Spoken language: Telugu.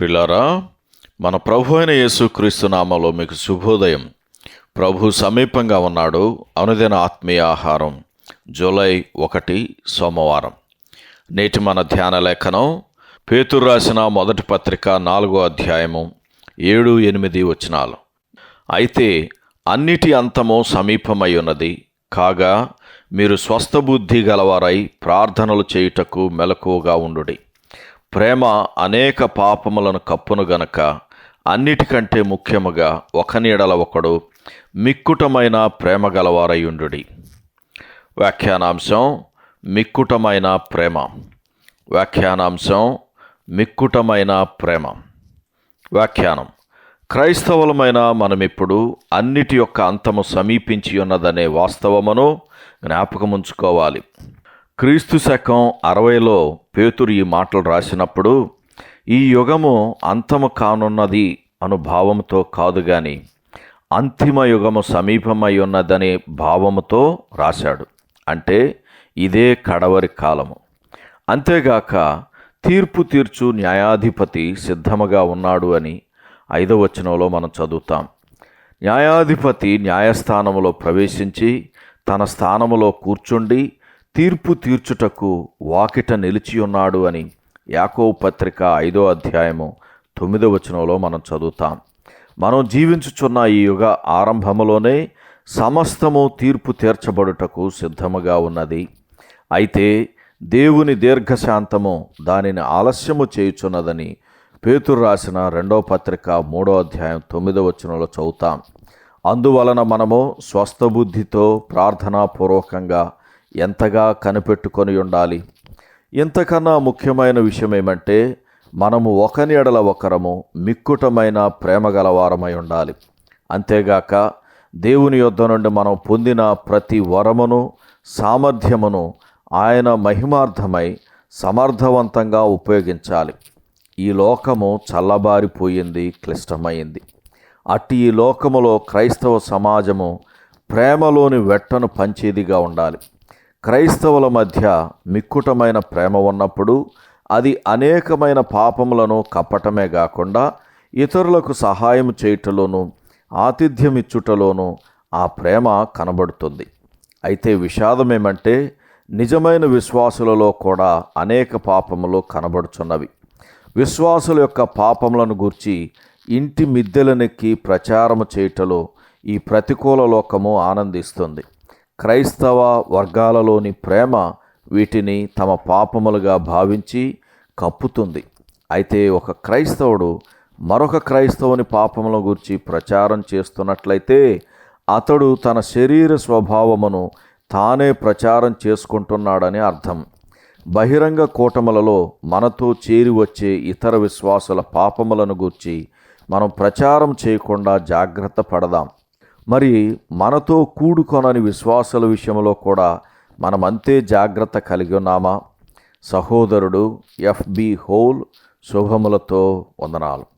పిల్లరా మన ప్రభు అయిన యేసుక్రీస్తు నామంలో మీకు శుభోదయం. ప్రభు సమీపంగా ఉన్నాడు. అనుదిన ఆత్మీయ ఆహారం జూలై ఒకటి సోమవారం. నేటి మన ధ్యాన లేఖనం పేతురు రాసిన మొదటి పత్రిక నాలుగో అధ్యాయము ఏడు ఎనిమిది వచనాలు. అయితే అన్నిటి అంతము సమీపమై ఉన్నది. కాగా మీరు స్వస్థబుద్ధి గలవారై ప్రార్థనలు చేయుటకు మెలకువగా ఉండుడి. ప్రేమ అనేక పాపములను కప్పును గనక అన్నిటికంటే ముఖ్యముగా ఒక నీడల ఒకడు మిక్కుటమైన ప్రేమ గలవారయుండు వ్యాఖ్యానాంశం మిక్కుటమైన ప్రేమ. వ్యాఖ్యానాంశం మిక్కుటమైన ప్రేమ. వ్యాఖ్యానం క్రైస్తవులమైన మనమిప్పుడు అన్నిటి యొక్క అంతము సమీపించి ఉన్నదనే వాస్తవమును జ్ఞాపకముంచుకోవాలి. క్రీస్తు శకం అరవైలో పేతురు ఈ మాటలు రాసినప్పుడు ఈ యుగము అంతము కానున్నది అను భావంతో కాదు గాని అంతిమ యుగము సమీపమై ఉన్నదనే భావముతో రాశాడు. అంటే ఇదే కడవరి కాలము. అంతేగాక తీర్పు తీర్చు న్యాయాధిపతి సిద్ధముగా ఉన్నాడు అని ఐదవ వచనంలో మనం చదువుతాం. న్యాయాధిపతి న్యాయస్థానములో ప్రవేశించి తన స్థానములో కూర్చుండి తీర్పు తీర్చుటకు వాకిట నిలిచి ఉన్నాడు అని యాకో పత్రిక ఐదో అధ్యాయము తొమ్మిదో వచనంలో మనం చదువుతాం. మనం జీవించుచున్న ఈ యుగ ఆరంభములోనే సమస్తము తీర్పు తీర్చబడుటకు సిద్ధముగా ఉన్నది. అయితే దేవుని దీర్ఘశాంతము దానిని ఆలస్యము చేయుచున్నదని పేతురు రాసిన రెండవ పత్రిక మూడో అధ్యాయం తొమ్మిదో వచనంలో చదువుతాం. అందువలన మనము స్వస్థబుద్ధితో ప్రార్థనాపూర్వకంగా ఎంతగా కనిపెట్టుకొని ఉండాలి? ఇంతకన్నా ముఖ్యమైన విషయం ఏమంటే మనము ఒకని ఎడల ఒకరము మిక్కుటమైన ప్రేమ గలవారమై ఉండాలి. అంతేగాక దేవుని యొద్ద నుండి మనం పొందిన ప్రతి వరమును సామర్థ్యమును ఆయన మహిమార్థమై సమర్థవంతంగా ఉపయోగించాలి. ఈ లోకము చల్లబారిపోయింది క్లిష్టమైంది. అట్టి ఈ లోకములో క్రైస్తవ సమాజము ప్రేమలోని వెట్టను పంచేదిగా ఉండాలి. క్రైస్తవుల మధ్య మిక్కుటమైన ప్రేమ ఉన్నప్పుడు అది అనేకమైన పాపములను కప్పటమే కాకుండా ఇతరులకు సహాయం చేయుటలోనూ ఆతిథ్యమిచ్చుటలోనూ ఆ ప్రేమ కనబడుతుంది. అయితే విషాదం ఏమంటే నిజమైన విశ్వాసులలో కూడా అనేక పాపములు కనబడుచున్నవి. విశ్వాసుల యొక్క పాపములను గూర్చి ఇంటి మిద్దెలనెక్కి ప్రచారము చేయుటలో ఈ ప్రతికూల లోకము ఆనందిస్తుంది. క్రైస్తవ వర్గాలలోని ప్రేమ వీటిని తమ పాపములుగా భావించి కప్పుతుంది. అయితే ఒక క్రైస్తవుడు మరొక క్రైస్తవుని పాపముల గురించి ప్రచారం చేస్తున్నట్లయితే అతడు తన శరీర స్వభావమును తానే ప్రచారం చేసుకుంటున్నాడని అర్థం. బహిరంగ కూటములలో మనతో చేరి వచ్చే ఇతర విశ్వాసుల పాపములను గూర్చి మనం ప్రచారం చేయకుండా జాగ్రత్త పడదాం. మరి మనతో కూడుకొనని విశ్వాసుల విషయంలో కూడా మనం అంతే జాగ్రత్త కలిగి ఉన్నామా? సహోదరుడు ఎఫ్బి హోల్ శుభములతో వందనాలు.